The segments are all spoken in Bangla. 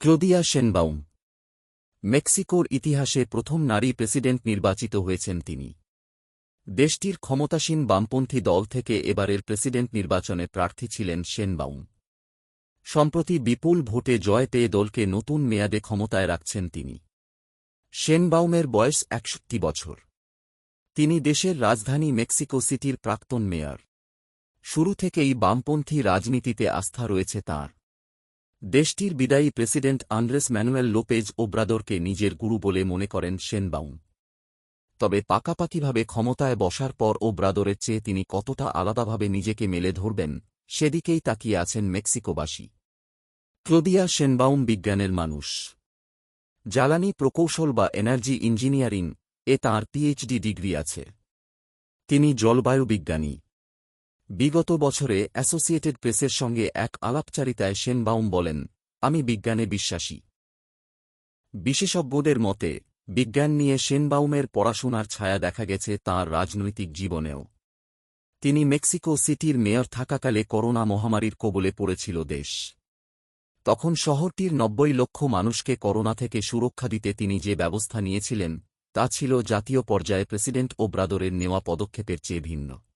ক্লোদিয়া শেনবাউম মেক্সিকোর ইতিহাসে প্রথম নারী প্রেসিডেন্ট নির্বাচিত হয়েছেন তিনি। দেশটির ক্ষমতাসীন বামপন্থী দল থেকে এবারের প্রেসিডেন্ট নির্বাচনে প্রার্থী ছিলেন শেনবাউম সম্প্রতি বিপুল ভোটে জয় পেয়ে দলকে নতুন মেয়াদে ক্ষমতায় রাখছেন তিনি। শেনবাউমের বয়স একষট্টি বছর। তিনি দেশের রাজধানী মেক্সিকো সিটির প্রাক্তন মেয়র। শুরু থেকেই বামপন্থী রাজনীতিতে আস্থা রয়েছে তাঁর। দেশটির বিদায়ী প্রেসিডেন্ট আন্দ্রেস ম্যানুয়েল লোপেজ ওব্রাদরকে নিজের গুরু বলে মনে করেন শেনবাউম তবে পাকাপাকিভাবে ক্ষমতায় বসার পর ওব্রাদরের চেয়ে তিনি কতটা আলাদাভাবে নিজেকে মেলে ধরবেন, সেদিকেই তাকিয়ে আছেন মেক্সিকোবাসী। ক্লোদিয়া শেনবাউম বিজ্ঞানের মানুষ। জ্বালানি প্রকৌশল বা এনার্জি ইঞ্জিনিয়ারিং এ তাঁর পিএইচডি ডিগ্রি আছে। তিনি জলবায়ু বিজ্ঞানী। বিগত বছরে অ্যাসোসিয়েটেড প্রেসের সঙ্গে এক আলাপচারিতায় সেনবাউম বলেন, আমি বিজ্ঞানে বিশ্বাসী। বিশেষজ্ঞদের মতে, বিজ্ঞান নিয়ে শেনবাউমের পড়াশোনার ছায়া দেখা গেছে তাঁর রাজনৈতিক জীবনেও। তিনি মেক্সিকো সিটির মেয়র থাকাকালে করোনা মহামারীর কবলে পড়েছিল দেশ। তখন শহরটির নব্বই লক্ষ মানুষকে করোনা থেকে সুরক্ষা দিতে তিনি যে ব্যবস্থা নিয়েছিলেন, তা ছিল জাতীয় পর্যায়ে প্রেসিডেন্ট ওব্রাদরের নেওয়া পদক্ষেপের চেয়ে ভিন্ন।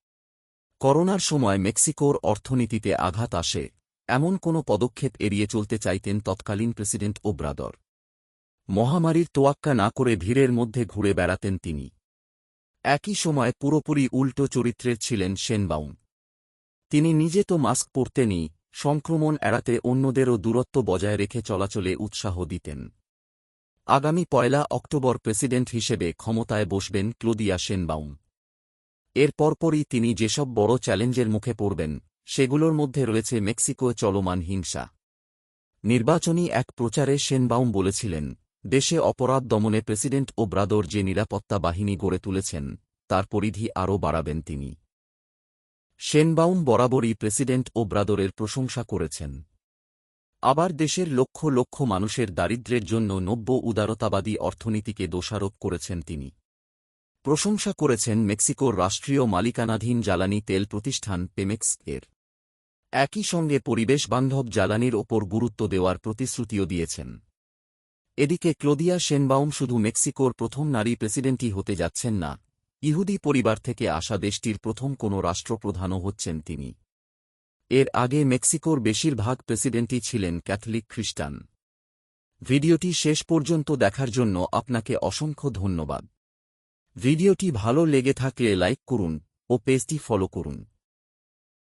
করোনার সময় মেক্সিকোর অর্থনীতিতে আঘাত আসে, এমন কোনো পদক্ষেপ এড়িয়ে চলতে চাইতেন তৎকালীন প্রেসিডেন্ট ওব্রাদর। মহামারীর তোয়াক্কা না করে ভিড়ের মধ্যে ঘুরে বেড়াতেন তিনি। একই সময় পুরোপুরি উল্টো চরিত্রের ছিলেন শেনবাউম তিনি নিজে তো মাস্ক পরতেনই, সংক্রমণ এড়াতে অন্যদেরও দূরত্ব বজায় রেখে চলাচলে উৎসাহ দিতেন। আগামী পয়লা অক্টোবর প্রেসিডেন্ট হিসেবে ক্ষমতায় বসবেন ক্লোদিয়া শেনবাউম এর পরপরই তিনি যেসব বড় চ্যালেঞ্জের মুখে পড়বেন, সেগুলোর মধ্যে রয়েছে মেক্সিকো চলমান হিংসা। নির্বাচনী এক প্রচারে শেনবাউম বলেছিলেন, দেশে অপরাধ দমনে প্রেসিডেন্ট ও ওব্রাদর যে নিরাপত্তা বাহিনী গড়ে তুলেছেন, তার পরিধি আরও বাড়াবেন তিনি। শেনবাউম বরাবরই প্রেসিডেন্ট ওব্রাদরের প্রশংসা করেছেন। আবার দেশের লক্ষ লক্ষ মানুষের দারিদ্র্যের জন্য নব্য উদারতাবাদী অর্থনীতিকে দোষারোপ করেছেন তিনি। প্রশংসা করেছেন মেক্সিকোর রাষ্ট্রীয় মালিকানাধীন জ্বালানি তেল প্রতিষ্ঠান পেমেক্স এর। একই সঙ্গে পরিবেশ বান্ধব জ্বালানির ওপর গুরুত্ব দেওয়ার প্রতিশ্রুতিও দিয়েছেন। এদিকে ক্লোদিয়া সেনবাউম শুধু মেক্সিকোর প্রথম নারী প্রেসিডেন্টই হতে যাচ্ছেন না, ইহুদি পরিবার থেকে আসা দেশটির প্রথম কোনো রাষ্ট্রপ্রধানও হচ্ছেন তিনি। এর আগে মেক্সিকোর বেশিরভাগ প্রেসিডেন্টই ছিলেন ক্যাথলিক খ্রিস্টান। ভিডিওটি শেষ পর্যন্ত দেখার জন্য আপনাকে অসংখ্য ধন্যবাদ। ভিডিওটি ভালো লেগে থাকলে লাইক করুন ও পেজটি ফলো করুন।